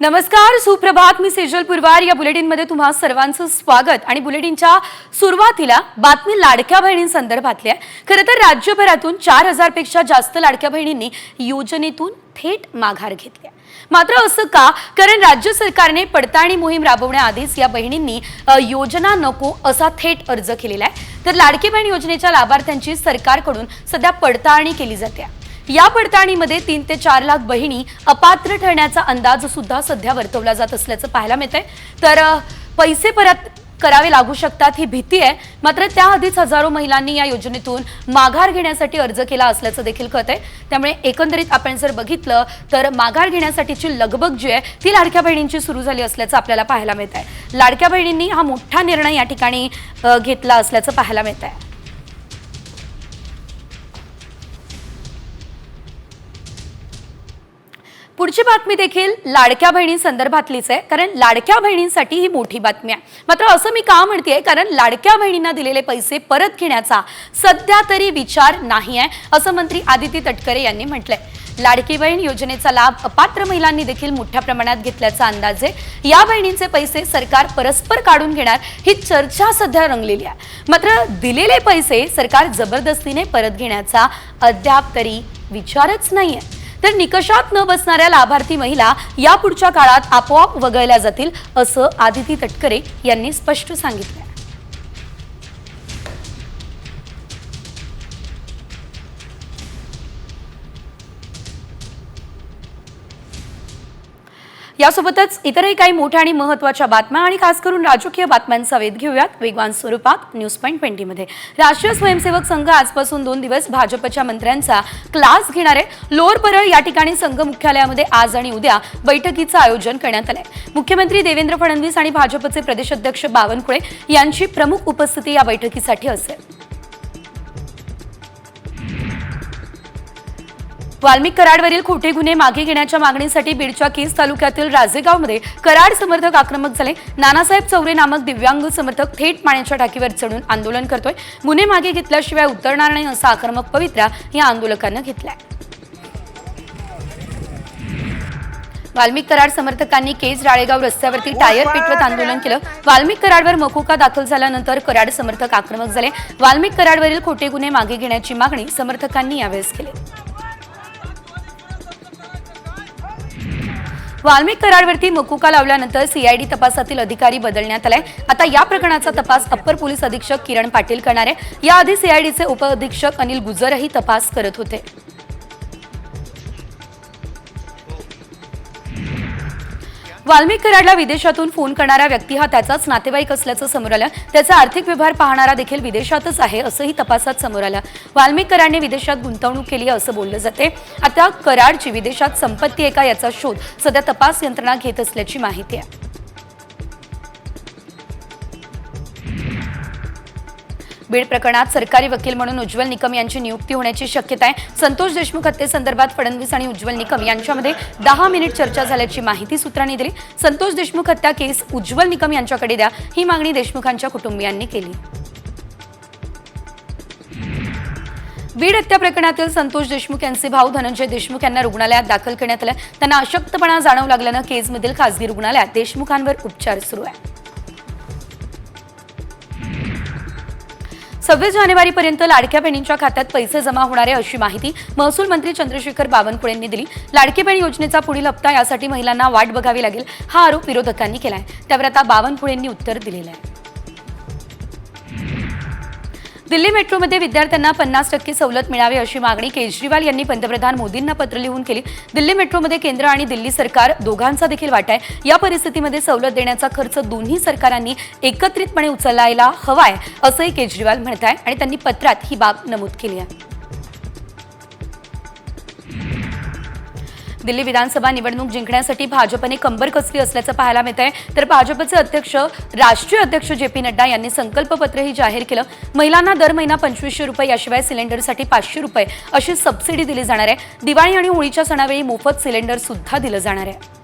नमस्कार सुप्रभात. मी सेजल पुरवार. या बुलेटिनमध्ये तुम्हा सर्वांचं स्वागत. आणि बुलेटिनच्या सुरुवातीला बातमी लाडक्या बहिणींसंदर्भातली आहे. खरं तर राज्यभरातून चार हजारपेक्षा जास्त लाडक्या बहिणींनी योजनेतून थेट माघार घेतली आहे. मात्र असं का? कारण राज्य सरकारने पडताळणी मोहीम राबवण्याआधीच या बहिणींनी योजना नको असा थेट अर्ज केलेला आहे. तर लाडकी बहीण योजनेच्या लाभार्थ्यांची सरकारकडून सध्या पडताळणी केली जाते. या पडताळणीमध्ये तीन ते चार लाख बहिणी अपात्र ठरण्याचा अंदाज सुद्धा सध्या वर्तवला जात असल्याचं पाहायला मिळतंय. तर पैसे परत करावे लागू शकतात ही भीती आहे. मात्र त्याआधीच हजारो महिलांनी या योजनेतून माघार घेण्यासाठी अर्ज केला असल्याचं देखील कळत आहे त्यामुळे एकंदरीत आपण जर बघितलं तर माघार घेण्यासाठीची लगबग जी आहे ती लाडक्या बहिणींची सुरू झाली असल्याचं आपल्याला पाहायला मिळत आहे लाडक्या बहिणींनी हा मोठा निर्णय या ठिकाणी घेतला असल्याचं पाहायला मिळत आहे पुढची बातमी देखील लाडक्या बहिणींसंदर्भातलीच आहे कारण लाडक्या बहिणींसाठी ही मोठी बातमी आहे. मात्र असं मी का म्हणते कारण लाडक्या बहिणींना दिलेले पैसे परत घेण्याचा सध्या तरी विचार नाही आहे असं मंत्री आदिती तटकरे यांनी म्हटलंय. लाडकी बहीण योजनेचा लाभ अपात्र महिलांनी देखील मोठ्या प्रमाणात घेतल्याचा अंदाज आहे. या बहिणींचे पैसे सरकार परस्पर काढून घेणार ही चर्चा सध्या रंगलेली आहे. मात्र दिलेले पैसे सरकार जबरदस्तीने परत घेण्याचा अद्याप तरी विचारच नाही आहे तर निकषात न बसणाऱ्या लाभार्थी महिला यापुढच्या काळात आपोआप वगळल्या जातील असं आदिती तटकरे यांनी स्पष्ट सांगितलं. यासोबतच इतरही काही मोठ्या आणि महत्त्वाच्या बातम्या आणि खास करून राजकीय बातम्यांचा वेध घेऊयात. वेगवान स्वरूपात न्यूज पॉईंट ट्वेंटीमध्ये. राष्ट्रीय स्वयंसेवक संघ आजपासून दोन दिवस भाजपच्या मंत्र्यांचा क्लास घेणार आहे. लोअर परळ या ठिकाणी संघ मुख्यालयामध्ये आज आणि उद्या बैठकीचं आयोजन करण्यात आलंय. मुख्यमंत्री देवेंद्र फडणवीस आणि भाजपचे प्रदेशाध्यक्ष बावनकुळे यांची प्रमुख उपस्थिती या बैठकीसाठी असेल. वाल्मिक कराडवरील खोटे गुन्हे मागे घेण्याच्या मागणीसाठी बीडच्या केस तालुक्यातील राजेगावमध्ये कराड समर्थक आक्रमक झाले. नानासाहेब चौरे नामक दिव्यांग समर्थक थेट पाण्याच्या टाकीवर चढून आंदोलन करतोय. गुन्हे मागे घेतल्याशिवाय उतरणार नाही असा आक्रमक पवित्रा या आंदोलकांना घेतलाय. वाल्मिक कराड समर्थकांनी केज राळेगाव रस्त्यावरती टायर पेटवत आंदोलन केलं. वाल्मिक कराडवर मकोका दाखल झाल्यानंतर कराड समर्थक आक्रमक झाले. वाल्मिक कराडवरील खोटे गुन्हे मागे घेण्याची मागणी समर्थकांनी यावेळेस केली. वाल्मिक कराडवरती मकुका लावल्यानंतर सीआयडी तपासातील अधिकारी बदलण्यात आलाय आता या प्रकरणाचा तपास अप्पर पोलीस अधीक्षक किरण पाटील करणार आहे. याआधी सीआयडीचे उपअधीक्षक अनिल गुजरही तपास करत होते. वाल्मिक कराडला विदेशातून फोन करणारा व्यक्ती हा त्याचाच नातेवाईक असल्याचं समोर आलं. त्याचा आर्थिक व्यवहार पाहणारा देखील विदेशातच आहे असंही तपासात समोर आलं. वाल्मिक कराडने विदेशात गुंतवणूक केली आहे असं बोललं जाते. आता कराडची विदेशात संपत्ती आहे का याचा शोध सध्या तपास यंत्रणा घेत असल्याची माहिती आहे. बीड प्रकरणात सरकारी वकील म्हणून उज्ज्वल निकम यांची नियुक्ती होण्याची शक्यता आहे. संतोष देशमुख हत्येसंदर्भात फडणवीस आणि उज्ज्वल निकम यांच्यामध्ये दहा मिनिट चर्चा झाल्याची माहिती सूत्रांनी दिली. संतोष देशमुख हत्या केस उज्ज्वल निकम यांच्याकडे द्या ही मागणी देशमुखांच्या कुटुंबियांनी केली. बीड हत्या प्रकरणातील संतोष देशमुख यांचे भाऊ धनंजय देशमुख यांना रुग्णालयात दाखल करण्यात आलं. त्यांना अशक्तपणा जाणवू लागल्यानं केजमधील खासगी रुग्णालयात देशमुखांवर उपचार सुरू आहे सव्वीस जानेवारीपर्यंत लाडक्या बहिणींच्या खात्यात पैसे जमा होणार आहे अशी माहिती महसूल मंत्री चंद्रशेखर बावनकुळेंनी दिली. लाडकी बहीण योजनेचा पुढील हप्ता यासाठी महिलांना वाट बघावी लागेल हा आरोप विरोधकांनी केला आहे त्यावर आता बावनकुळेंनी उत्तर दिलेलं आहे. दिल्ली मेट्रोमध्ये विद्यार्थ्यांना पन्नास टक्के सवलत मिळावी अशी मागणी केजरीवाल यांनी पंतप्रधान मोदींना पत्र लिहून केली. दिल्ली मेट्रोमध्ये केंद्र आणि दिल्ली सरकार दोघांचा देखील वाटा आहे. या परिस्थितीमध्ये सवलत देण्याचा खर्च दोन्ही सरकारांनी एकत्रितपणे उचलायला हवाय असंही केजरीवाल म्हणत आहे आणि त्यांनी पत्रात ही बाब नमूद केली आहे. दिल्ली विधानसभा निवडणूक जिंकण्यासाठी भाजपने कंबर कसली असल्याचं पाहायला मिळत आहे तर भाजपचे अध्यक्ष राष्ट्रीय अध्यक्ष जे पी नड्डा यांनी संकल्पपत्रही जाहीर केलं. महिलांना दर महिना पंचवीसशे रुपये याशिवाय सिलेंडरसाठी पाचशे रुपये अशी सबसिडी दिली जाणार आहे. दिवाळी आणि होळीच्या सणावेळी मोफत सिलेंडर सुद्धा दिलं जाणार आहे.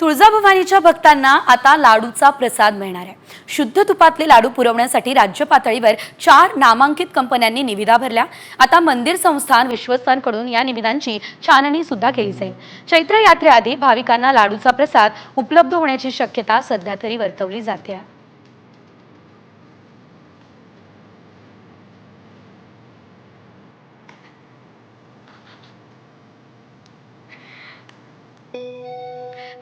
तुळजाभवानीच्या भक्तांना आता लाडूचा प्रसाद मिळणार आहे. शुद्ध तुपातले लाडू पुरवण्यासाठी राज्य पातळीवर चार नामांकित कंपन्यांनी निविदा भरल्या. आता मंदिर संस्थान विश्वस्तांकडून या निविदांची छाननी सुद्धा केली जाईल. चैत्र यात्रेआधी भाविकांना लाडूचा प्रसाद उपलब्ध होण्याची शक्यता सध्या तरी वर्तवली जाते.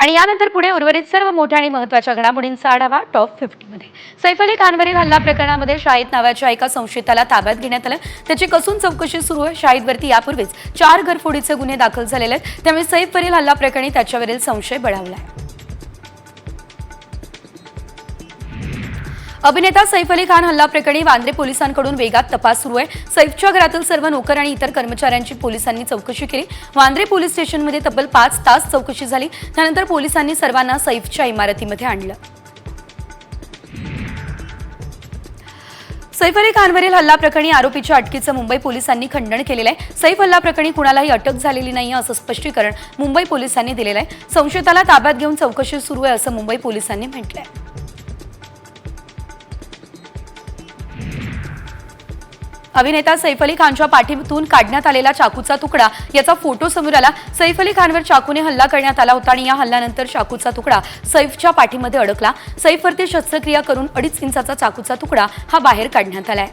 आणि यानंतर पुढे उर्वरित सर्व मोठ्या आणि महत्त्वाच्या घडामोडींचा आढावा टॉप फिफ्टीमध्ये. सैफ अली खानवरील हल्ला प्रकरणामध्ये शाहिद नावाच्या एका संशयिताला ताब्यात घेण्यात आलं. त्याची कसून चौकशी सुरू आहे? शाहिदवरती यापूर्वीच चार घरफोडीचे गुन्हे दाखल झालेले आहेत. त्यामुळे सैफवरील हल्ला प्रकरणी त्याच्यावरील संशय बळावला आहे. अभिनेता सैफ अली खान हल्ला प्रकरणी वांद्रे पोलिसांकडून वेगात तपास सुरू आहे. सैफच्या घरातील सर्व नोकर आणि इतर कर्मचाऱ्यांची पोलिसांनी चौकशी केली. वांद्रे पोलीस स्टेशनमध्ये तब्बल पाच तास चौकशी झाली. त्यानंतर पोलिसांनी सर्वांना सैफच्या इमारतीमध्ये आणलं. सैफ अली खानवरील हल्ला प्रकरणी आरोपीच्या अटकेचं मुंबई पोलिसांनी खंडन केलेलं आहे. सैफ हल्ला प्रकरणी कुणालाही अटक झालेली नाही असं स्पष्टीकरण मुंबई पोलिसांनी दिलेलं आहे. संशयिताला ताब्यात घेऊन चौकशी सुरू आहे असं मुंबई पोलिसांनी म्हटलंय. अभिनेता सैफ अली खानच्या पाठीतून काढण्यात आलेला चाकूचा तुकडा. याचा फोटो समोर आला. सैफ अली खानवर चाकूने हल्ला करण्यात आला होता आणि या हल्ल्यानंतर चाकूचा तुकडा सैफच्या पाठीमध्ये अडकला. सैफवरती शस्त्रक्रिया करून अडीच इंचाचा चाकूचा तुकडा हा बाहेर काढण्यात आलाय.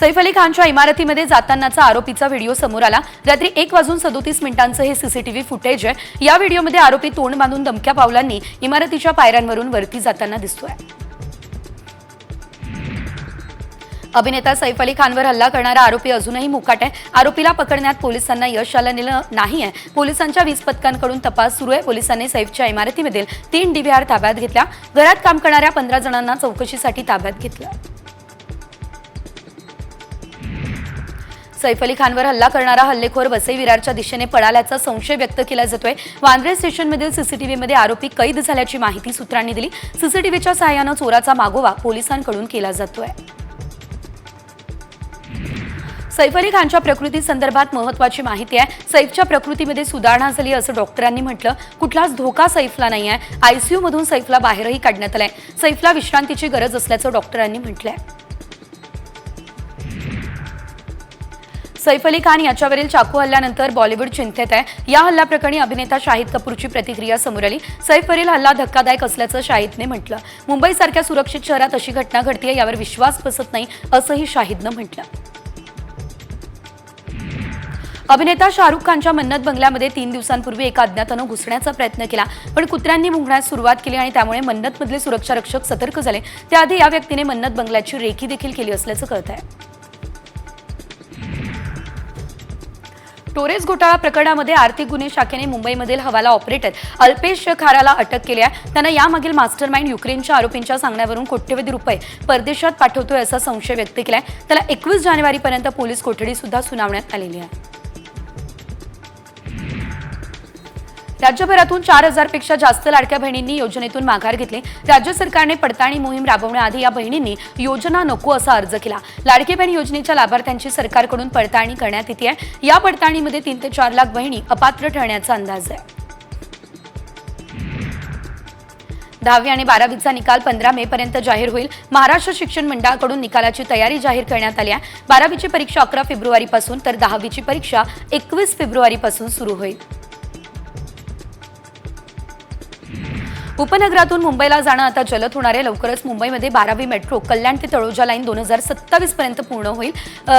सैफ अली खानच्या इमारतीमध्ये जातानाचा आरोपीचा व्हिडिओ समोर आला. रात्री एक वाजून सदोतीस मिनिटांचं हे सीसीटीव्ही फुटेज आहे. या व्हिडिओमध्ये आरोपी तोंड बांधून दमक्या पावलांनी इमारतीच्या पायऱ्यांवरून वरती जाताना दिसतोय. अभिनेता सैफ अली खानवर हल्ला करणारा आरोपी अजूनही मुकाट आहे. आरोपीला पकडण्यात पोलिसांना यश आलेलं नाही आहे पोलिसांच्या वीज पथकांकडून तपास सुरू आहे. पोलिसांनी सैफच्या इमारतीमधील तीन डीव्हीआर ताब्यात घेतल्या. घरात काम करणाऱ्या पंधरा जणांना चौकशीसाठी ताब्यात घेतलं. सैफ अली खानवर हल्ला करणारा हल्लेखोर वसई विरारच्या दिशेने पळाल्याचा संशय व्यक्त केला जातोय. वांद्रे स्टेशनमधील सीसीटीव्हीमध्ये आरोपी कैद झाल्याची माहिती सूत्रांनी दिली. सीसीटीव्हीच्या सहाय्यानं चोराचा मागोवा पोलिसांकडून केला जातोय. सैफ अली खानच्या प्रकृती संदर्भात महत्वाची माहिती आहे. सैफच्या प्रकृतीमध्ये सुधारणा झाली असं डॉक्टरांनी म्हटलं. कुठलाच धोका सैफला नाही आहे आयसीयू मधून सैफला बाहेरही काढण्यात आलंय. सैफला विश्रांतीची गरज असल्याचं डॉक्टरांनी म्हटलंय. सैफ अली खान याच्यावरील चाकू हल्ल्यानंतर बॉलिवूड चिंतेत आहे. या हल्ल्याप्रकरणी अभिनेता शाहिद कपूरची प्रतिक्रिया समोर आली. सैफवरील हल्ला धक्कादायक असल्याचं शाहिदने म्हटलं. मुंबईसारख्या सुरक्षित शहरात अशी घटना घडतीये यावर विश्वास बसत नाही असंही शाहिदनं म्हटलं. अभिनेता शाहरुख खानच्या मन्नत बंगल्यामध्ये तीन दिवसांपूर्वी एका अज्ञातानं घुसण्याचा प्रयत्न केला. पण कुत्र्यांनी मुंगण्यास सुरुवात केली आणि त्यामुळे मन्नतमधले सुरक्षा रक्षक सतर्क झाले. त्याआधी या व्यक्तीने मन्नत बंगल्याची रेखी देखील केली असल्याचं कळत आहे टोरेस घोटाळा प्रकरणामध्ये आर्थिक गुन्हे शाखेने मुंबईमधील हवाला ऑपरेटर अल्पेश खाराला अटक केली आहे. त्यानं यामागील मास्टरमाइंड युक्रेनच्या आरोपींच्या सांगण्यावरून कोट्यवधी रुपये परदेशात पाठवतोय असा संशय व्यक्त केलाय. त्याला एकवीस जानेवारीपर्यंत पोलीस कोठडी सुद्धा सुनावण्यात आलेली आहे. राज्यभरातून चार हजारपेक्षा जास्त लाडक्या बहिणींनी योजनेतून माघार घेतली. राज्य सरकारने पडताळणी मोहीम राबवण्याआधी या बहिणींनी योजना नको असा अर्ज केला. लाडकी बहीण योजनेच्या लाभार्थ्यांची सरकारकडून पडताळणी करण्यात येते आहे. या पडताळणीमध्ये तीन ते चार लाख बहिणी अपात्र ठरण्याचा अंदाज आहे. दहावी आणि बारावीचा निकाल पंधरा मे पर्यंत जाहीर होईल. महाराष्ट्र शिक्षण मंडळाकडून निकालाची तयारी जाहीर करण्यात आली आहे. बारावीची परीक्षा अकरा फेब्रुवारीपासून तर दहावीची परीक्षा एकवीस फेब्रुवारीपासून सुरू होईल. उपनगरातून मुंबईला जाणं आता जलद होणार आहे. लवकरच मुंबईमध्ये बारावी मेट्रो कल्याण ते तळोजा लाईन दोन हजार सत्तावीस पर्यंत पूर्ण होईल.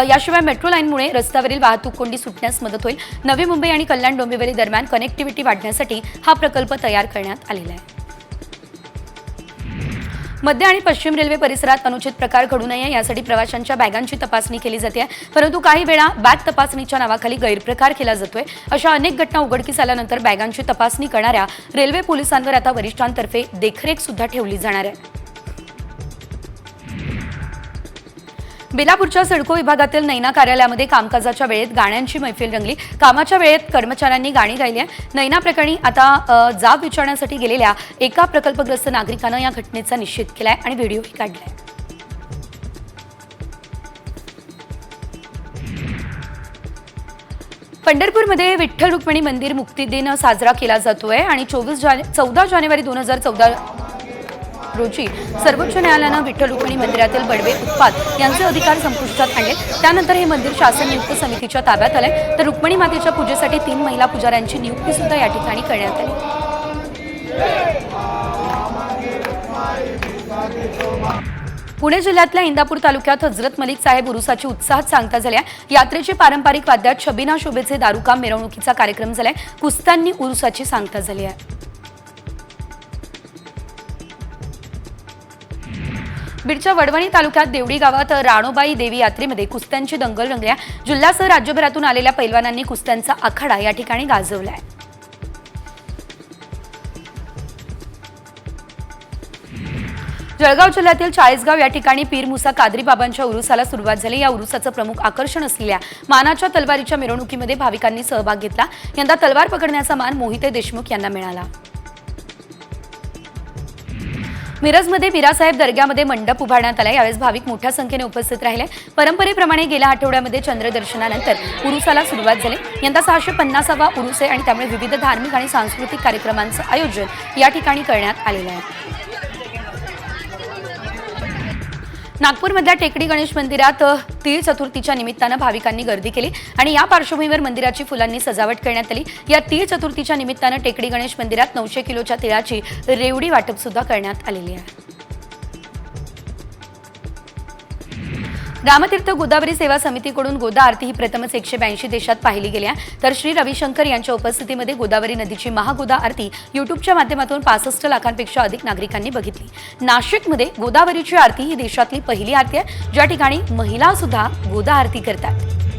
याशिवाय मेट्रो लाईनमुळे रस्त्यावरील वाहतूक कोंडी सुटण्यास मदत होईल. नवी मुंबई आणि कल्याण डोंबिवली दरम्यान कनेक्टिव्हिटी वाढण्यासाठी हा प्रकल्प तयार करण्यात आलेला आहे. मध्य आणि पश्चिम रेल्वे परिसरात अनुचित प्रकार घडू नये यासाठी प्रवाशांच्या बॅगांची तपासणी केली जाते. परंतु काही वेळा बॅग तपासणीच्या नावाखाली गैरप्रकार केला जातोय. अशा अनेक घटना उघडकीस आल्यानंतर बॅगांची तपासणी करणाऱ्या रेल्वे पोलिसांवर आता वरिष्ठांतर्फे देखरेख सुद्धा ठेवली जाणार आहे. बेलापूरच्या सिडको विभागातील नैना कार्यालयामध्ये कामकाजाच्या वेळेत गाण्यांची मैफिल रंगली. कामाच्या वेळेत कर्मचाऱ्यांनी गाणी गायली आहे. नैना प्रकरणी आता जाब विचारण्यासाठी गेलेल्या एका प्रकल्पग्रस्त नागरिकानं या घटनेचा निषेध केलाय आणि व्हिडिओही काढलाय. पंढरपूरमध्ये विठ्ठल रुक्मिणी मंदिर मुक्ती दिन साजरा केला जातोय आणि चोवीस जाने चौदा जानेवारी दोन हजार चौदा रोजी सर्वोच्च न्यायालयानं विठ्ठल रुक्मिणी मंदिरातील बडवे उत्पाद यांचे अधिकार संपुष्टात आणले. त्यानंतर हे मंदिर शासन नियुक्त समितीच्या ताब्यात आलंय. तर रुक्मिणी मातेच्या पूजेसाठी तीन महिला पुजाऱ्यांची नियुक्ती सुद्धा या ठिकाणी करण्यात आली. पुणे जिल्ह्यातल्या इंदापूर तालुक्यात हजरत मलिक साहेब उरुसाची उत्साहात सांगता झाल्या. यात्रेची पारंपरिक वाद्यात छबिना शोभेचे दारुकाम मिरवणुकीचा कार्यक्रम झालाय. कुस्त्यांनी उरुसाची सांगता झाली आहे. बीडच्या वडवणी तालुक्यात देवडी गावात राणोबाई देवी यात्रेमध्ये कुस्त्यांची दंगल रंगल्या जिल्ह्यासह राज्यभरातून आलेल्या पैलवानांनी कुस्त्यांचा आखाडा या ठिकाणी गाजवलाय. जळगाव जिल्ह्यातील चाळीसगाव या ठिकाणी पीर मुसा कादरी बाबांच्या उरुसाला सुरुवात झाली. या उरुसाचं प्रमुख आकर्षण असलेल्या मानाच्या तलवारीच्या मिरवणुकीमध्ये भाविकांनी सहभाग घेतला. यंदा तलवार पकडण्याचा मान मोहिते देशमुख यांना मिळाला. मिरजमध्ये मीरासाहेब दर्ग्यामध्ये मंडप उभारण्यात आला. यावेळेस भाविक मोठ्या संख्येने उपस्थित राहिले. परंपरेप्रमाणे गेल्या आठवड्यामध्ये चंद्रदर्शनानंतर उरुसाला सुरुवात झाली. यंदा सहाशे पन्नासावा उरुस आहे आणि त्यामुळे विविध धार्मिक आणि सांस्कृतिक कार्यक्रमांचं आयोजन या ठिकाणी करण्यात आलेलं आहे. नागपूरमधल्या टेकडी गणेश मंदिरात तीळ चतुर्थीच्या निमित्तानं भाविकांनी गर्दी केली आणि या पार्श्वभूमीवर मंदिराची फुलांनी सजावट करण्यात आली. या तीळ चतुर्थीच्या निमित्तानं टेकडी गणेश मंदिरात नऊशे किलोच्या तिळाची रेवडी वाटप सुद्धा करण्यात आलेली आहे. रामतीर्थ गोदावरी सेवा समितीकडून गोदा आरती ही प्रथमच एकशे ब्याऐंशी देशात पाहिली गेली आहे. तर श्री रविशंकर यांच्या उपस्थितीमध्ये गोदावरी नदीची महागोदा आरती युट्यूबच्या माध्यमातून पासष्ट लाखांपेक्षा अधिक नागरिकांनी बघितली. नाशिकमध्ये गोदावरीची आरती ही देशातली पहिली आरती आहे. ज्या ठिकाणी महिला सुद्धा गोदा आरती करतात.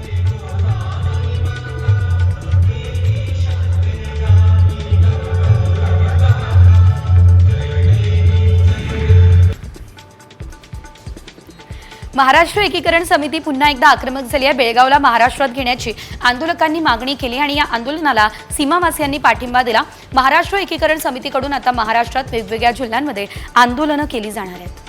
महाराष्ट्र एकीकरण समिती पुन्हा एकदा आक्रमक झाली आहे बेळगावला महाराष्ट्रात घेण्याची. आंदोलकांनी मागणी केली आणि या आंदोलनाला सीमावासियांनी पाठिंबा दिला. महाराष्ट्र एकीकरण समितीकडून आता महाराष्ट्रात वेगवेगळ्या जिल्ह्यांमध्ये आंदोलनं केली जाणार आहेत.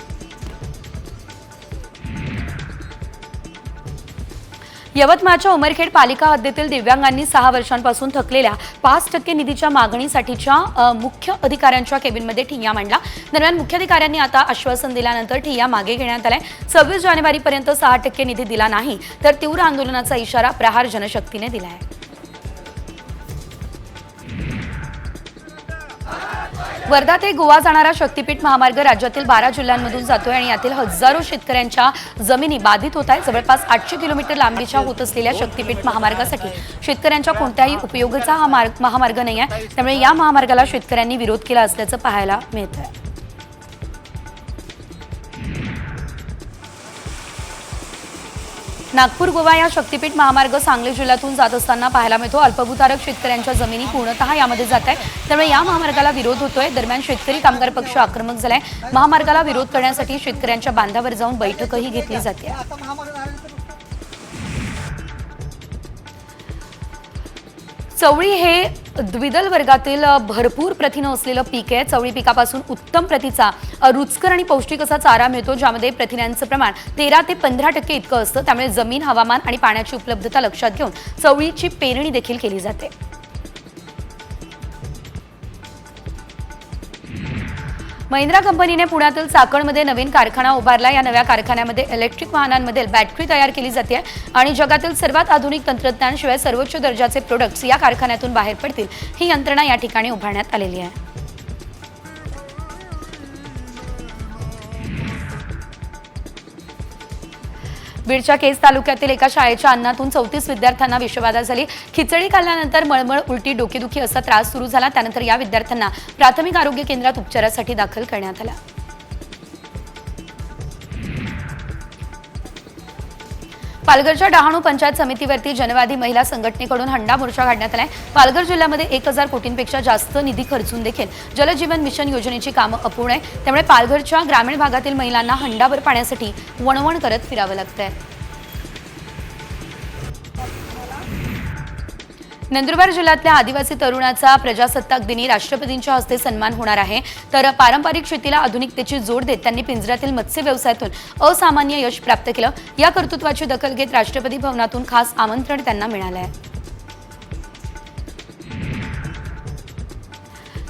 यवतमाळच्या उमरखेड पालिका हद्दीतील दिव्यांगांनी सहा वर्षांपासून थकलेल्या पाच टक्के निधीच्या मागणीसाठीच्या मुख्य अधिकाऱ्यांच्या केबिनमध्ये ठिय्या मांडला. दरम्यान मुख्याधिकाऱ्यांनी आता आश्वासन दिल्यानंतर ठिय्या मागे घेण्यात आलाय. सव्वीस जानेवारीपर्यंत सहा टक्के निधी दिला नाही तर तीव्र आंदोलनाचा इशारा प्रहार जनशक्तीने दिला आहे वर्धा ते गोवा जाणारा शक्तीपीठ महामार्ग राज्यातील बारा जिल्ह्यांमधून जातोय आणि यातील हजारो शेतकऱ्यांच्या जमिनी बाधित होत आहेत. जवळपास आठशे किलोमीटर लांबीच्या होत असलेल्या शक्तीपीठ महामार्गासाठी शेतकऱ्यांच्या कोणत्याही उपयोगाचा हा मार्ग महामार्ग नाही आहे त्यामुळे या महामार्गाला शेतकऱ्यांनी विरोध केला असल्याचं पाहायला मिळत आहे नागपूर गोवा या शक्तीपीठ महामार्ग सांगली जिल्ह्यातून जात असताना पाहायला मिळतो अल्पभूधारक शेतकऱ्यांच्या जमिनी पूर्णतः यामध्ये जात आहे त्यामुळे या महामार्गाला विरोध होतोय. दरम्यान शेतकरी कामगार पक्ष आक्रमक झालाय. महामार्गाला विरोध करण्यासाठी शेतकऱ्यांच्या बांधावर जाऊन बैठकही घेतली जाते. चवळी हे द्विदल वर्गातील भरपूर प्रथिनं असलेलं पीक आहे. चवळी पिकापासून उत्तम प्रतीचा रुचकर आणि पौष्टिक असा चारा मिळतो ज्यामध्ये प्रथिनांचं प्रमाण तेरा ते पंधरा टक्के इतकं असतं. त्यामुळे जमीन हवामान आणि पाण्याची उपलब्धता लक्षात घेऊन चवळीची पेरणी देखील केली जाते. महिंद्रा कंपनीने पुण्यातील चाकणमध्ये नवीन कारखाना उभारला. या नव्या कारखान्यामध्ये इलेक्ट्रिक वाहनांमध्ये बॅटरी तयार केली जाते आणि जगातील सर्वात आधुनिक तंत्रज्ञानशिवाय सर्वोच्च दर्जाचे प्रोडक्ट्स या कारखान्यातून बाहेर पडतील. ही यंत्रणा या ठिकाणी उभारण्यात आलेली आहे. बीडच्या केज तालुक्यातील एका शाळेच्या अन्नातून चौतीस विद्यार्थ्यांना विषबाधा झाली. खिचडी खाल्ल्यानंतर मळमळ उलटी डोकेदुखी असा त्रास सुरू झाला. त्यानंतर या विद्यार्थ्यांना प्राथमिक आरोग्य केंद्रात उपचारासाठी दाखल करण्यात आला. पालघरच्या डहाणू पंचायत समितीवरती जनवादी महिला संघटनेकडून हंडा मोर्चा काढण्यात आलाय. पालघर जिल्ह्यामध्ये एक हजार कोटींपेक्षा जास्त निधी खर्चून देखील जलजीवन मिशन योजनेची कामं अपूर्ण आहे त्यामुळे पालघरच्या ग्रामीण भागातील महिलांना हंडाभर पाण्यासाठी वणवण करत फिरावं लागतंय. नंदुरबार जिल्ह्यातल्या आदिवासी तरुणाचा प्रजासत्ताक दिनी राष्ट्रपतींच्या हस्ते सन्मान होणार आहे. तर पारंपरिक शेतीला आधुनिकतेची जोड देत त्यांनी पिंजऱ्यातील मत्स्य व्यवसायातून असामान्य यश प्राप्त केलं. या कर्तृत्वाची दखल घेत राष्ट्रपती भवनातून खास आमंत्रण त्यांना मिळालं आहे.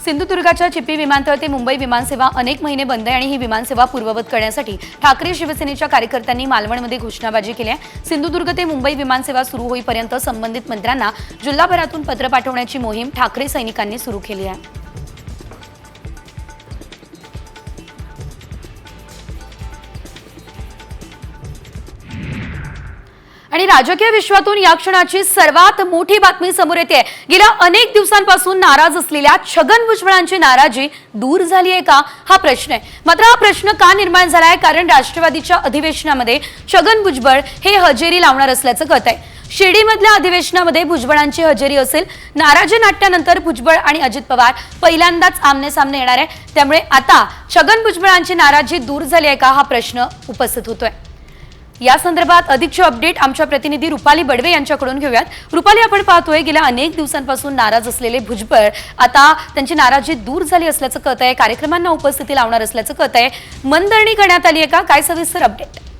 सिंधुदुर्गाच्या चिपी विमानतळ ते मुंबई विमानसेवा अनेक महिने बंद आहे आणि ही विमानसेवा पूर्ववत करण्यासाठी ठाकरे शिवसेनेच्या कार्यकर्त्यांनी मालवणमध्ये घोषणाबाजी केली आहे. सिंधुदुर्ग ते मुंबई विमानसेवा सुरू होईपर्यंत संबंधित मंत्र्यांना जिल्हाभरातून पत्र पाठवण्याची मोहीम ठाकरे सैनिकांनी सुरू केली आहे. आणि राजकीय विश्वातून या क्षणाची सर्वात मोठी बातमी समोर येते. गेल्या अनेक दिवसांपासून नाराज असलेल्या छगन भुजबळांची नाराजी दूर झाली आहे का? हा प्रश्न आहे. मात्र हा प्रश्न का निर्माण झाला आहे कारण राष्ट्रवादीच्या अधिवेशनामध्ये छगन भुजबळ हे हजेरी लावणार असल्याचं कळत आहे शिर्डीमधल्या अधिवेशनामध्ये भुजबळांची हजेरी असेल. नाराजी नाट्यानंतर भुजबळ आणि अजित पवार पहिल्यांदाच आमने सामने येणार आहे. त्यामुळे आता छगन भुजबळांची नाराजी दूर झाली आहे का? हा प्रश्न उपस्थित होतोय. या संदर्भात अधिकचे अपडेट आमच्या प्रतिनिधी रुपाली बडवे यांच्याकडून घेऊयात. रुपाली आपण पाहतोय गेल्या अनेक दिवसांपासून नाराज असलेले भुजबळ आता त्यांची नाराजी दूर झाली असल्याचं कळत आहे कार्यक्रमांना उपस्थिती लावणार असल्याचं कळत आहे मनधरणी करण्यात आली आहे का? काय सविस्तर अपडेट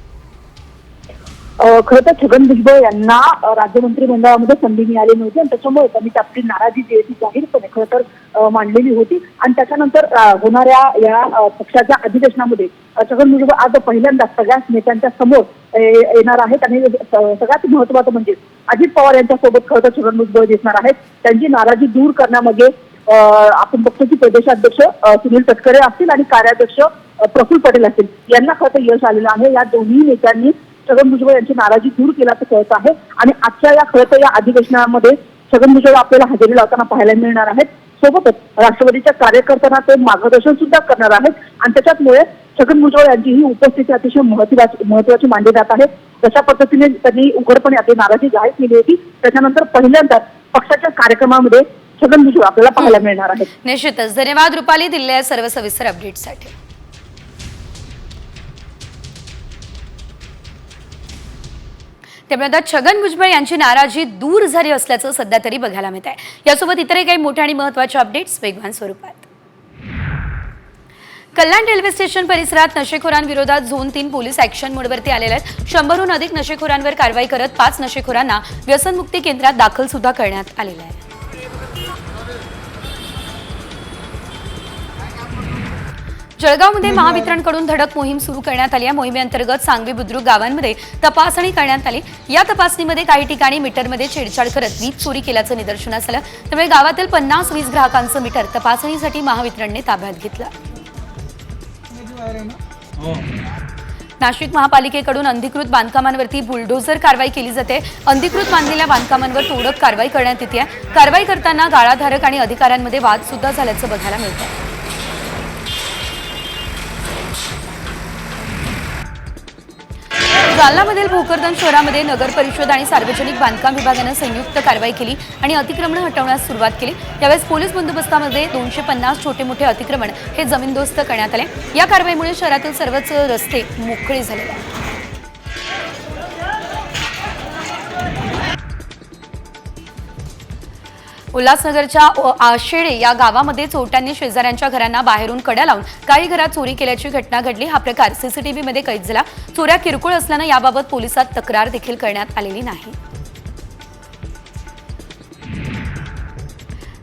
खरं तर छगन भुजबळ यांना राज्य मंत्रिमंडळामध्ये संधी मिळाली नव्हती आणि त्याच्यामुळे त्यांनी आपली नाराजी जी आहे ती जाहीरपणे खरं तर मांडलेली होती. आणि त्याच्यानंतर होणाऱ्या या पक्षाच्या अधिवेशनामध्ये छगन भुजबळ आज पहिल्यांदा सगळ्याच नेत्यांच्या समोर येणार आहेत. आणि सगळ्यात महत्वाचं म्हणजे अजित पवार यांच्यासोबत खरं तर छगन भुजबळ दिसणार आहेत. त्यांची नाराजी दूर करण्यामध्ये आपण बघतो की प्रदेशाध्यक्ष सुनील तटकरे असतील आणि कार्याध्यक्ष प्रफुल्ल पटेल असतील. यांना खरं तर यश आलेलं आहे. या दोन्ही नेत्यांनी छगन भुजबळ यांची नाराजी दूर केल्याचं कळत आहे. आणि आजच्या या खळत या अधिवेशनामध्ये छगन भुजबळ आपल्याला हजेरी लावताना पाहायला मिळणार आहेत. सोबतच राष्ट्रवादीच्या कार्यकर्त्यांना ते मार्गदर्शन सुद्धा करणार आहेत. आणि त्याच्यामुळे छगन भुजबळ यांची ही उपस्थिती अतिशय महत्वाची महत्वाची मानली जात आहे. जशा पद्धतीने त्यांनी उघडपणे आपली नाराजी जाहीर केली होती त्याच्यानंतर पहिल्यांदाच पक्षाच्या कार्यक्रमामध्ये छगन भुजबळ आपल्याला पाहायला मिळणार आहेत. निश्चितच. धन्यवाद रुपाली दिलेल्या सर्व सविस्तर अपडेटसाठी त्यामुळे आता छगन भुजबळ यांची नाराजी दूर झाली असल्याचं सध्या तरी बघायला मिळत आहे यासोबत इतरही काही मोठ्या आणि महत्त्वाच्या अपडेट्स वेगवान स्वरूपात. कल्याण रेल्वे स्टेशन परिसरात नशेखोरांविरोधात झोन तीन पोलीस ऍक्शन मोडवरती आलेले आहेत. शंभरहून अधिक नशेखोरांवर कारवाई करत पाच नशेखोरांना व्यसनमुक्ती केंद्रात दाखल सुद्धा करण्यात आलेलं आहे. जळगावमध्ये महावितरणकडून धडक मोहीम सुरू करण्यात आली. आहे मोहिमेअंतर्गत सांगवी बुद्रुक गावांमध्ये तपासणी करण्यात आली. या तपासणीमध्ये काही ठिकाणी मीटरमध्ये छेडछाड करत वीज चोरी केल्याचं निदर्शनास आलं. त्यामुळे गावातील पन्नास वीज ग्राहकांचं मीटर तपासणीसाठी महावितरणने ताब्यात घेतलं. नाशिक महापालिकेकडून अनधिकृत बांधकामांवरती बुलडोझर कारवाई केली जाते. अनधिकृत बांधलेल्या बांधकामांवर तोडक कारवाई करण्यात येते. कारवाई करताना गाळाधारक आणि अधिकाऱ्यांमध्ये वाद सुद्धा झाल्याचं बघायला मिळतं जालनामधील भोकरदन शहरामध्ये नगर परिषद आणि सार्वजनिक बांधकाम विभागानं संयुक्त कारवाई केली आणि अतिक्रमण हटवण्यास सुरुवात केली. यावेळेस पोलीस बंदोबस्तामध्ये दोनशे पन्नास छोटे मोठे अतिक्रमण हे जमीनदोस्त करण्यात आले. या कारवाईमुळे शहरातील सर्वच रस्ते मोकळे झाले उल्हासनगरच्या ओ- आशेडे या गावामध्ये चोरट्यांनी शेजाऱ्यांच्या घरांना बाहेरून कड्या लावून काही घरात चोरी केल्याची घटना घडली. हा प्रकार सीसीटीव्हीमध्ये कैद झाला. चोऱ्या किरकोळ असल्यानं याबाबत पोलिसात तक्रार देखील करण्यात आलेली नाही.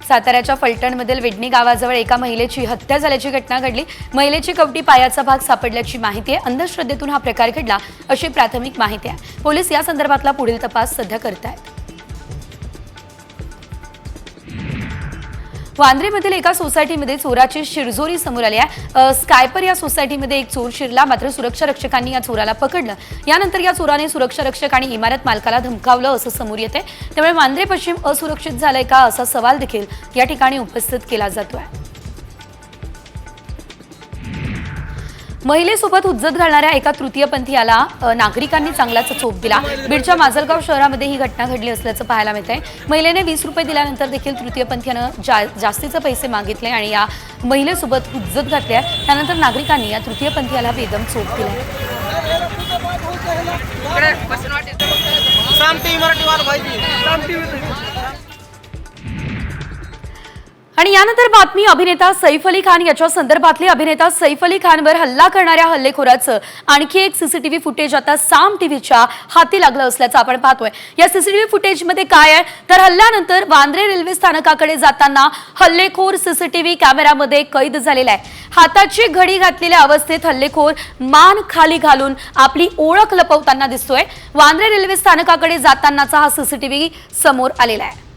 साताऱ्याच्या फलटणमधील विडणी गावाजवळ एका महिलेची हत्या झाल्याची घटना घडली. महिलेची कवटी पायाचा भाग सापडल्याची माहिती आहे. अंधश्रद्धेतून हा प्रकार घडला अशी प्राथमिक माहिती आहे. पोलीस या संदर्भातला पुढील तपास सध्या करतायत. वांद्रेमधील एका सोसायटीमध्ये चोराची शिरजोरी समोर आली आहे. स्कायपर या सोसायटीमध्ये एक चोर शिरला मात्र सुरक्षा रक्षकांनी या चोराला पकडलं. यानंतर या चोराने सुरक्षा रक्षक आणि इमारत मालकाला धमकावलं असं समोर येते त्यामुळे वांद्रे पश्चिम असुरक्षित झालंय का असा सवाल देखील या ठिकाणी उपस्थित केला जातोय. महिलेसोबत हुज्जत घालणाऱ्या एका तृतीयपंथीयाला नागरिकांनी चांगलाच चोप दिला. बीडच्या माजलगाव शहरामध्ये ही घटना घडली असल्याचं पाहायला मिळतंय. महिलेने वीस रुपये दिल्यानंतर देखील तृतीयपंथीयानं जा जास्तीचे पैसे मागितले आणि या महिलेसोबत हुज्जत घातल्या त्यानंतर नागरिकांनी या तृतीयपंथीयाला बेदम चोप दिला. आणि यानंतर बातमी अभिनेता सैफ अली खान याच्या संदर्भातली अभिनेता सैफ अली खानवर हल्ला करणाऱ्या हल्लेखोराचं आणखी एक सीसीटीव्ही फुटेज आता साम टीव्हीच्या हाती लागलं असल्याचं आपण पाहतोय. या सीसीटीव्ही फुटेजमध्ये काय आहे? तर हल्ल्यानंतर वांद्रे रेल्वे स्थानकाकडे जाताना हल्लेखोर सीसीटीव्ही कॅमेरामध्ये कैद झालेला आहे. हाताची घडी घातलेल्या अवस्थेत हल्लेखोर मान खाली घालून आपली ओळख लपवताना दिसतोय. वांद्रे रेल्वे स्थानकाकडे जातानाचा हा सीसीटीव्ही समोर आलेला आहे.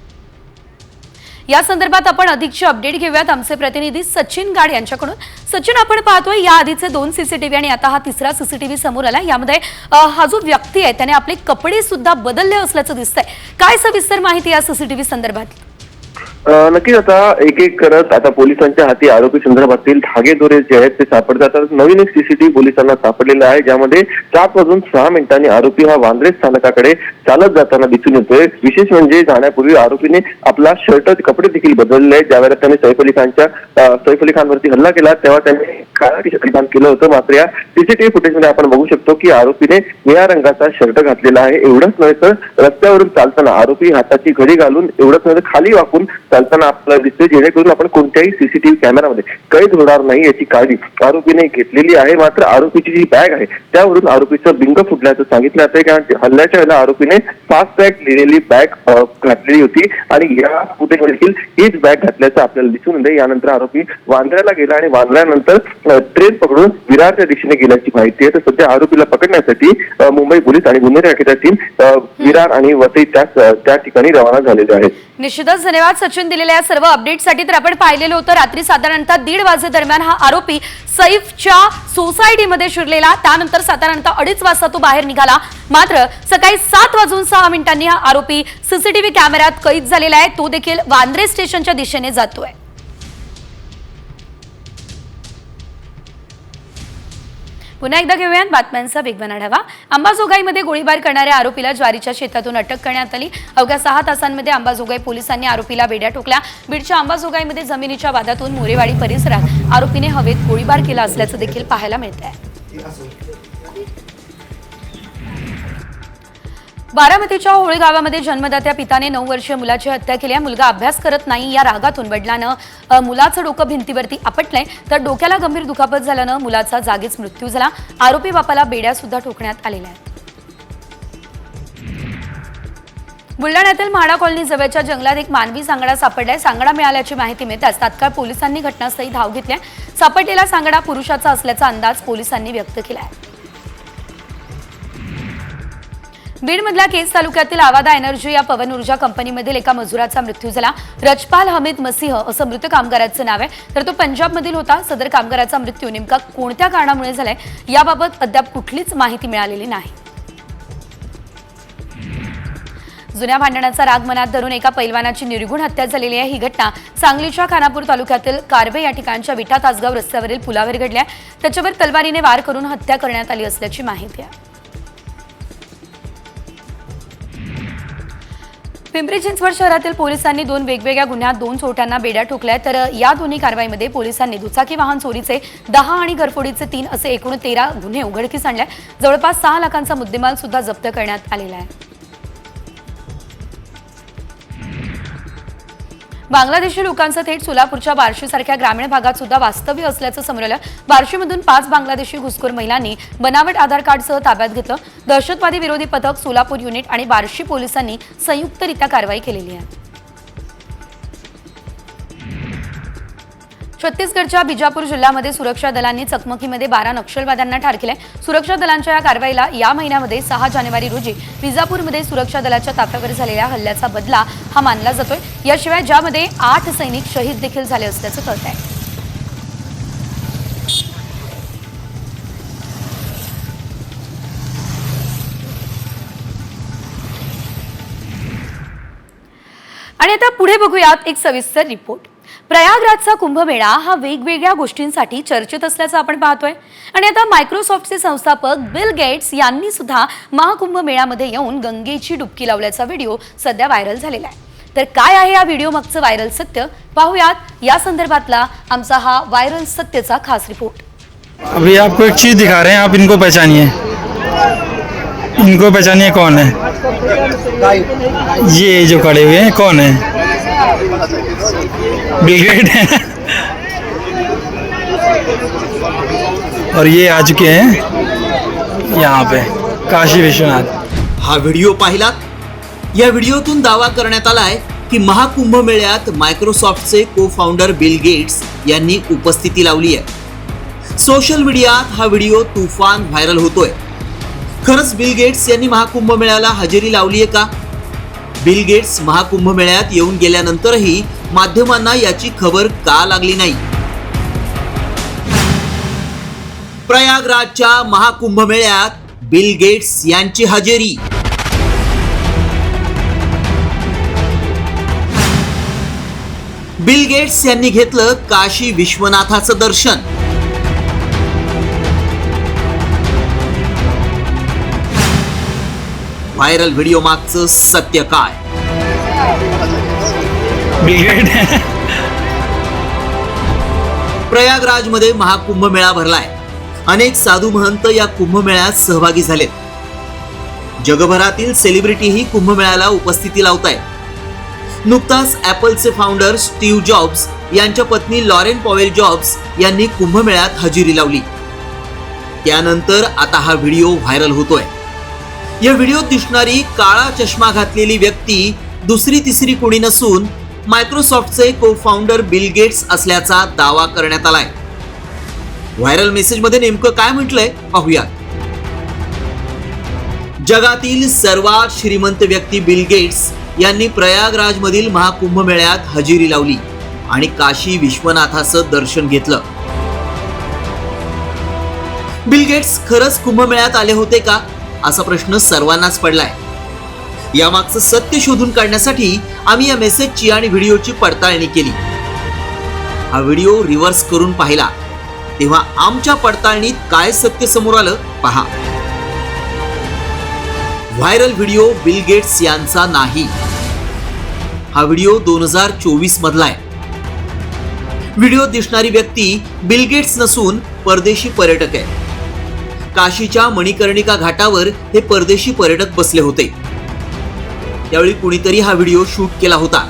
या संदर्भात आपण अधिकची अपडेट घेऊयात. आमचे प्रतिनिधी सचिन गाड यांच्याकडून. सचिन आपण पाहतोय या आधीचे दोन सीसीटीव्ही आणि आता हा तिसरा सीसीटीव्ही समोर आला. यामध्ये हा जो व्यक्ती आहे त्याने आपले कपडे सुद्धा बदलले असल्याचं दिसतंय. काय सविस्तर माहिती या सीसीटीव्ही संदर्भात? नक्कीच आता एक एक करत आता पोलिसांच्या हाती आरोपी संदर्भातील धागेदोरे जे आहेत ते सापडतात. नवीन एक सीसीटीव्ही पोलिसांना सापडलेला आहे ज्यामध्ये सात वाजून सहा मिनिटांनी आरोपी हा वांद्रे स्थानकाकडे चालत जाताना दिसून येतोय. विशेष म्हणजे जाण्यापूर्वी आरोपीने आपला शर्ट कपडे देखील बदलले. आहेत ज्यावेळेला त्याने सैफ अली खानच्या सैफ अली खानवरती हल्ला केला तेव्हा त्यांनी काळा टी शर्ट केलं होतं. मात्र या सीसीटीव्ही फुटेजमध्ये आपण बघू शकतो की आरोपीने निळ्या रंगाचा शर्ट घातलेला आहे. एवढंच नव्हे तर रस्त्यावरून चालताना आरोपी हाताची घडी घालून एवढंच नव्हे तर खाली वाकून चालताना आपल्याला दिसते जेणेकरून आपण कोणत्याही सीसीटीव्ही कॅमेरामध्ये कैद होणार नाही याची काळजी आरोपीने घेतलेली आहे. मात्र आरोपीची जी बॅग आहे त्यावरून आरोपीचं बिंग फुटल्याचं सांगितलं जातंय. कारण हल्ल्याच्या वेळेला आरोपीने फास्ट बॅग लिहिलेली बॅग घातलेली होती. आणि या कुठे देखील हीच बॅग घातल्याचं आपल्याला दिसून येते यानंतर आरोपी वांद्र्याला गेला आणि वांद्र्यानंतर ट्रेन पकडून विरारच्या दिशेने गेल्याची माहिती आहे. तर सध्या आरोपीला पकडण्यासाठी मुंबई पोलीस आणि गुन्हे शाखेच्या टीम विरार आणि वसई त्या त्या ठिकाणी रवाना झालेले आहेत. निश्चितच धन्यवाद सचिन दिलेल्या या सर्व अपडेटसाठी तर आपण पाहिलेलं होतं रात्री साधारणतः दीड वाजेदरम्यान हा आरोपी सैफच्या सोसायटीमध्ये शिरलेला. त्यानंतर साधारणतः अडीच वाजता तो बाहेर निघाला. मात्र सकाळी सात वाजून सहा मिनिटांनी हा आरोपी सीसीटीव्ही कॅमेऱ्यात कैद झालेला आहे. तो देखील वांद्रे स्टेशनच्या दिशेने जातोय. पुन्हा एकदा घेऊयात बातम्यांचा वेगवान आढावा. अंबाजोगाईमध्ये गोळीबार करणाऱ्या आरोपीला ज्वारीच्या शेतातून अटक करण्यात आली. अवघ्या सहा तासांमध्ये अंबाजोगाई पोलिसांनी आरोपीला बेड्या ठोकल्या. बीडच्या अंबाजोगाईमध्ये जमिनीच्या वादातून मोरेवाडी परिसरात आरोपीने हवेत गोळीबार केला असल्याचं देखील पाहायला मिळत आहे बारामतीच्या होळी गावामध्ये जन्मदात्या पिताने नऊ वर्षीय मुलाची हत्या केली. आहे मुलगा अभ्यास करत नाही या रागातून वडिलानं मुलाचं डोकं भिंतीवरती आपटलंय. तर डोक्याला गंभीर दुखापत झाल्यानं मुलाचा जागीच मृत्यू झाला. आरोपी बापाला बेड्या सुद्धा ठोकण्यात आलेल्या आहेत. बुलढाण्यातील म्हाडा कॉलनी जवळच्या जंगलात एक मानवी सांगडा सापडलाय. सांगडा मिळाल्याची माहिती मिळताच तात्काळ पोलिसांनी घटनास्थळी धाव घेतल्या सापडलेला सांगडा पुरुषाचा असल्याचा अंदाज पोलिसांनी व्यक्त केला आहे. बीडमधल्या केज तालुक्यातील आवादा एनर्जी या पवन ऊर्जा कंपनीमधील एका मजुराचा मृत्यू झाला. रजपाल हमीद मसीह असं मृत कामगाराचं नाव आहे. तर तो पंजाबमधील होता. सदर कामगाराचा मृत्यू नेमका कोणत्या कारणामुळे झालाय? याबाबत अद्याप कुठलीच माहिती मिळालेली नाही. जुन्या भांडणाचा राग मनात धरून एका पैलवानाची निर्गुण हत्या झालेली आहे. ही घटना सांगलीच्या खानापूर तालुक्यातील कारवे या ठिकाणच्या विटा तासगाव रस्त्यावरील पुलावर घडली आहे. त्याच्यावर तलवारीने वार करून हत्या करण्यात आली असल्याची माहिती आहे. पिंपरी चिंचवड शहरातील पोलिसांनी दोन वेगवेगळ्या गुन्ह्यात दोन चोरट्यांना बेड्या ठोकल्या तर या दोन्ही कारवाईमध्ये पोलिसांनी दुचाकी वाहन चोरीचे दहा आणि घरफोडीचे तीन असे एकूण तेरा गुन्हे उघडकीस आणले जवळपास सहा लाखांचा मुद्देमाल सुद्धा जप्त करण्यात आलेला आहे. बांगलादेशी लोकांचं थेट सोलापूरच्या बार्शीसारख्या ग्रामीण भागात सुद्धा वास्तव्य असल्याचं समोर आलं बार्शीमधून पाच बांगलादेशी घुसखोर महिलांनी बनावट आधार कार्डसह ताब्यात घेतलं. दहशतवादी विरोधी पथक सोलापूर युनिट आणि बार्शी पोलिसांनी संयुक्तरित्या कारवाई केलेली आहे. छत्तीसगडच्या बिजापूर जिल्ह्यामध्ये सुरक्षा दलांनी चकमकीमध्ये बारा नक्षलवाद्यांना ठार केले सुरक्षा दलांच्या या कारवाईला या महिन्यामध्ये सहा जानेवारी रोजी बिजापूरमध्ये सुरक्षा दलाच्या ताफ्यावर झालेल्या हल्ल्याचा बदला हा मानला जातोय. याशिवाय ज्यामध्ये आठ सैनिक शहीद देखील झाले असल्याचं कळत आहे आणि आता पुढे बघूयात एक सविस्तर रिपोर्ट. प्रयागराजचा कुंभमेळा हा वेगवेगळ्या गोष्टींसाठी चर्चेत असल्याचं आपण पाहतोय. आणि आता मायक्रोसॉफ्टचे संस्थापक बिल गेट्स यांनी सुद्धा महाकुंभ मेळ्यामध्ये येऊन गंगेची डुबकी लावल्याचा व्हिडिओ सध्या व्हायरल झालेला आहे. तर काय आहे या व्हिडिओ मागचं व्हायरल सत्य? पाहूयात. या संदर्भातला आमचा हा व्हायरल सत्यचा खास रिपोर्ट. अभी आपको एक चीज दिखा रहे हैं आप इनको पहचानिए। इनको पहचानिए कौन है? ये जो खड़े हुए हैं कौन है? बिल और ये आ चुके हैं यहाँ पे काशी विश्वनाथ। हा व्हिडिओ पाहिलात या व्हिडिओतून दावा करण्यात आलाय की महाकुंभ मेळ्यात मायक्रोसॉफ्टचे को फाउंडर बिल गेट्स यांनी उपस्थिती लावली आहे. सोशल मीडियात हा व्हिडिओ तुफान व्हायरल होतोय. खरंच बिल गेट्स यांनी महाकुंभ मेळ्याला हजेरी लावली आहे का? बिल गेट्स महाकुंभ मेळ्यात येऊन गेल्यानंतरही माध्यमांना याची खबर का लागली नाही? प्रयागराजच्या महाकुंभ मेळ्यात बिल गेट्स यांची हजेरी. बिल गेट्स यांनी घेतलं काशी विश्वनाथाचं दर्शन. व्हायरल व्हिडिओ मागचं सत्य काय? है प्रयागराजमध्ये महाकुंभ मेळा भरलाय. अनेक साधू महंत या कुंभमेळ्यात सहभागी झालेत. जगभरातील सेलिब्रिटीही कुंभमेळ्याला उपस्थिती लावत आहेत नुकताच ॲपलचे फाउंडर स्टीव्ह जॉब्स यांच्या पत्नी लॉरेन पॉवेल जॉब्स यांनी कुंभमेळ्यात हजेरी लावली. त्यानंतर आता हा व्हिडिओ व्हायरल होतोय. या व्हिडिओत दिसणारी काळा चष्मा घातलेली व्यक्ती दुसरी तिसरी कुणी नसून मायक्रोसॉफ्टचे को फाउंडर बिल गेट्स असल्याचा दावा करण्यात आलाय. व्हायरल मेसेजमध्ये नेमकं काय म्हटलंय? पाहूया जगातील सर्वात श्रीमंत व्यक्ती बिल गेट्स यांनी प्रयागराजमधील महाकुंभ मेळ्यात हजेरी लावली आणि काशी विश्वनाथाचं दर्शन घेतलं. बिल गेट्स खरंच कुंभमेळ्यात आले होते का? असा प्रश्न सर्वांनाच पडलाय. यामागचं सत्य शोधून काढण्यासाठी आम्ही या मेसेजची आणि व्हिडिओची पडताळणी केली. हा व्हिडिओ रिव्हर्स करून पाहिला. तेव्हा आमच्या पडताळणीत काय सत्य समोर आलं पहा. व्हायरल व्हिडिओ बिल गेट्स यांचा नाही. हा व्हिडिओ दोन हजार चोवीस मधला आहे. व्हिडिओ दिसणारी व्यक्ती बिल गेट्स नसून परदेशी पर्यटक आहे. काशीच्या मणिकर्णिका घाटावर हे परदेशी पर्यटक बसले होते. त्यावेळी कुणीतरी हा व्हिडिओ शूट केला होता.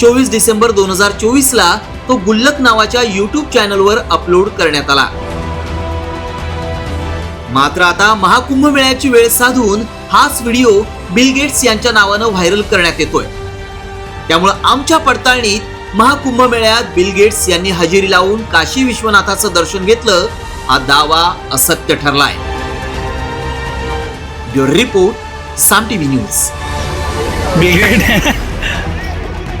चोवीस डिसेंबर दोन हजार चोवीस ला तो गुल्लक नावाच्या युट्यूब चॅनलवर अपलोड करण्यात आला. मात्र आता महाकुंभ मेळ्याची वेळ साधून हाच व्हिडिओ बिल गेट्स यांच्या नावानं व्हायरल करण्यात येतोय. त्यामुळं आमच्या पडताळणीत महाकुंभ मेळ्यात बिल गेट्स यांनी हजेरी लावून काशी विश्वनाथाचं दर्शन घेतलं हा दावा असत्य ठरलाय. Bureau report Saam TV news. Bill